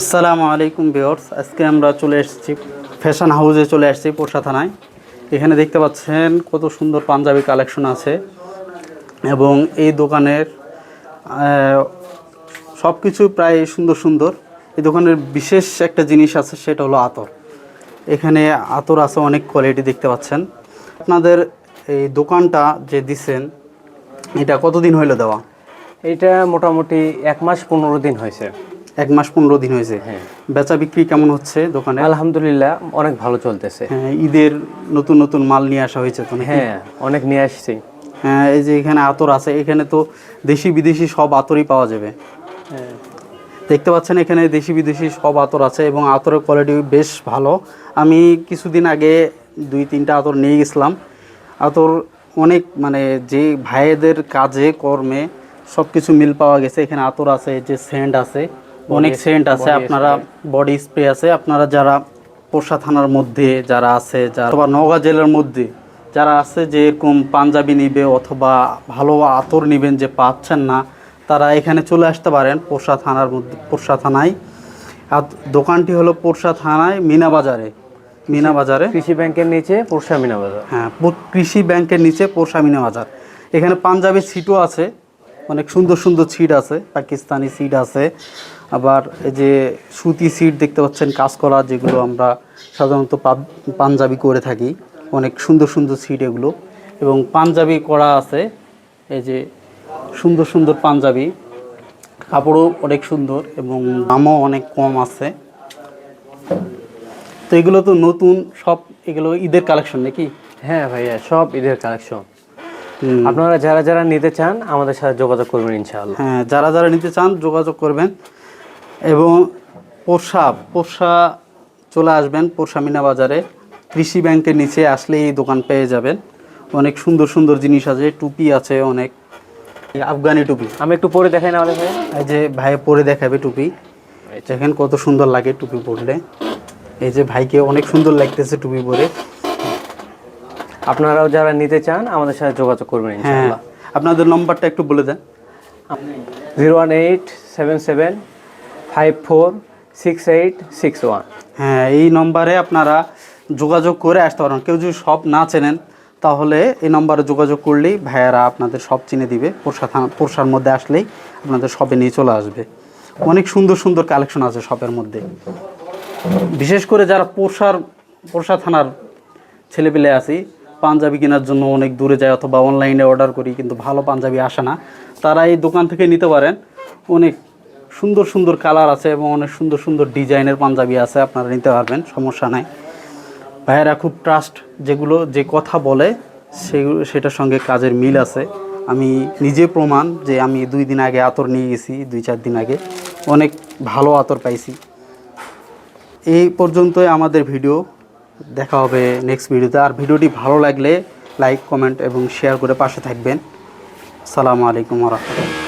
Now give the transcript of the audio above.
আসসালামু আলাইকুম বিয়র্স আজকে আমরা চলে এসেছি ফ্যাশন হাউসে চলে আসছি পোষা থানায়। এখানে দেখতে পাচ্ছেন কত সুন্দর পাঞ্জাবি কালেকশন আছে এবং এই দোকানের সব কিছু প্রায় সুন্দর সুন্দর। এই দোকানের বিশেষ একটা জিনিস আছে, সেটা হলো আতর। এখানে আতর আছে, অনেক কোয়ালিটি দেখতে পাচ্ছেন। আপনাদের এই দোকানটা যে দিছেন, এটা কতদিন হইল দেওয়া? এটা মোটামুটি এক মাস পনেরো দিন হয়েছে। এক মাস পনেরো দিন হয়েছে। হ্যাঁ। বেচা বিক্রি কেমন হচ্ছে দোকানে? আলহামদুলিল্লাহ অনেক ভালো চলতেছে। হ্যাঁ, ঈদের নতুন নতুন মাল নিয়ে আসা হয়েছে তো হ্যাঁ অনেক নিয়ে আসছি। হ্যাঁ এই যে এখানে আতর আছে এখানে তো দেশি বিদেশি সব আতরই পাওয়া যাবে। হ্যাঁ। দেখতে পাচ্ছেন এখানে দেশি বিদেশি সব আতর আছে এবং আতরের কোয়ালিটি বেশ ভালো। আমি কিছুদিন আগে দুই তিনটা আতর নিয়ে গেছিলাম। আতর অনেক মানে যে ভাইয়েদের কাজে কর্মে সব কিছু মিল পাওয়া গেছে। এখানে আতর আছে যে সেন্ট আছে। অনেক সেন্ট আছে আপনারা বডি স্প্রে আছে। আপনারা যারা পোষা থানার মধ্যে যারা আছে যারা নওগাঁ জেলার মধ্যে যারা আছে যে এরকম পাঞ্জাবি নিবে অথবা ভালো আতর নেবেন যে পাচ্ছেন না তারা এখানে চলে আসতে পারেন পোষা থানার মধ্যে পোষা থানায়। আর দোকানটি হলো পোষা থানায় মিনা বাজারে। মিনা বাজারে। কৃষি ব্যাংকের নিচে পোরশা মিনা বাজার। হ্যাঁ কৃষি ব্যাংকের নিচে পোষা মিনা বাজার। এখানে পাঞ্জাবি সিটও আছে অনেক সুন্দর সুন্দর সিট আছে পাকিস্তানি সিট আছে। আবার এই যে সুতি সিট দেখতে পাচ্ছেন কাজ করা যেগুলো আমরা সাধারণত পাঞ্জাবি করে থাকি অনেক সুন্দর সুন্দর সিট এগুলো। এবং পাঞ্জাবি করা আছে এই যে সুন্দর সুন্দর পাঞ্জাবি। কাপড়ও অনেক সুন্দর এবং দামও অনেক কম আছে। তো এগুলো তো নতুন সব এগুলো ঈদের কালেকশন নাকি? হ্যাঁ ভাইয়া সব ঈদের কালেকশন। আপনারা যারা যারা নিতে চান আমাদের সাথে যোগাযোগ করবেন ইনশাআল্লাহ। হ্যাঁ যারা যারা নিতে চান যোগাযোগ করবেন। এবং পোষা পোষা চলে আসবেন পোষা মিনা বাজারে। কৃষি ব্যাংকের নিচে আসলে এই দোকান পেয়ে যাবেন। অনেক সুন্দর সুন্দর জিনিস আছে টুপি আছে অনেক। আফগানি টুপি। আমি একটু পরে দেখাই না এই যে ভাই পরে দেখাবে টুপি। দেখেন কত সুন্দর লাগে টুপি পরলে। এই যে ভাইকে অনেক সুন্দর লাগতেছে টুপি পরে। আপনারাও যারা নিতে চান আমাদের সাথে যোগাযোগ করবেন হ্যাঁ আপনাদের নম্বরটা একটু বলে দেন। Zero one eight seven seven five four six eight six one হ্যাঁ এই নম্বরে আপনারা যোগাযোগ করে আসতে পারেন। কেউ যদি সব না চেনেন, তাহলে এই নম্বরে যোগাযোগ করলেই ভাইয়ারা আপনাদের সব চিনে দিবে। পোরশা থানা পোরশার মধ্যে আসলেই আপনাদের শপে নিয়ে চলে আসবে। অনেক সুন্দর সুন্দর কালেকশন আছে শপের মধ্যে। বিশেষ করে যারা পোরশার পোরশা থানার ছেলেপেলে আছি, পাঞ্জাবি কেনার জন্য অনেক দূরে যায় অথবা অনলাইনে অর্ডার করি, কিন্তু ভালো পাঞ্জাবি আসে না। তারা এই দোকান থেকে নিতে পারেন। অনেক সুন্দর সুন্দর কালার আছে এবং অনেক সুন্দর সুন্দর ডিজাইনের পাঞ্জাবি আছে, আপনারা নিতে পারবেন, সমস্যা নাই। ভাইয়েরা খুব ট্রাস্ট যেগুলো, যে কথা বলে সেগুলো সেটার সঙ্গে কাজের মিল আছে। আমি নিজে প্রমাণ যে আমি দুই দিন আগে আতর নিয়ে গেছি, দুই চার দিন আগে। অনেক ভালো আতর পাইছি। এই পর্যন্তই আমাদের ভিডিও। দেখা হবে নেক্সট ভিডিওতে। আর ভিডিওটি ভালো লাগলে লাইক কমেন্ট এবং শেয়ার করে পাশে থাকবেন। সালামু আলাইকুম রহমতুল্লাহ।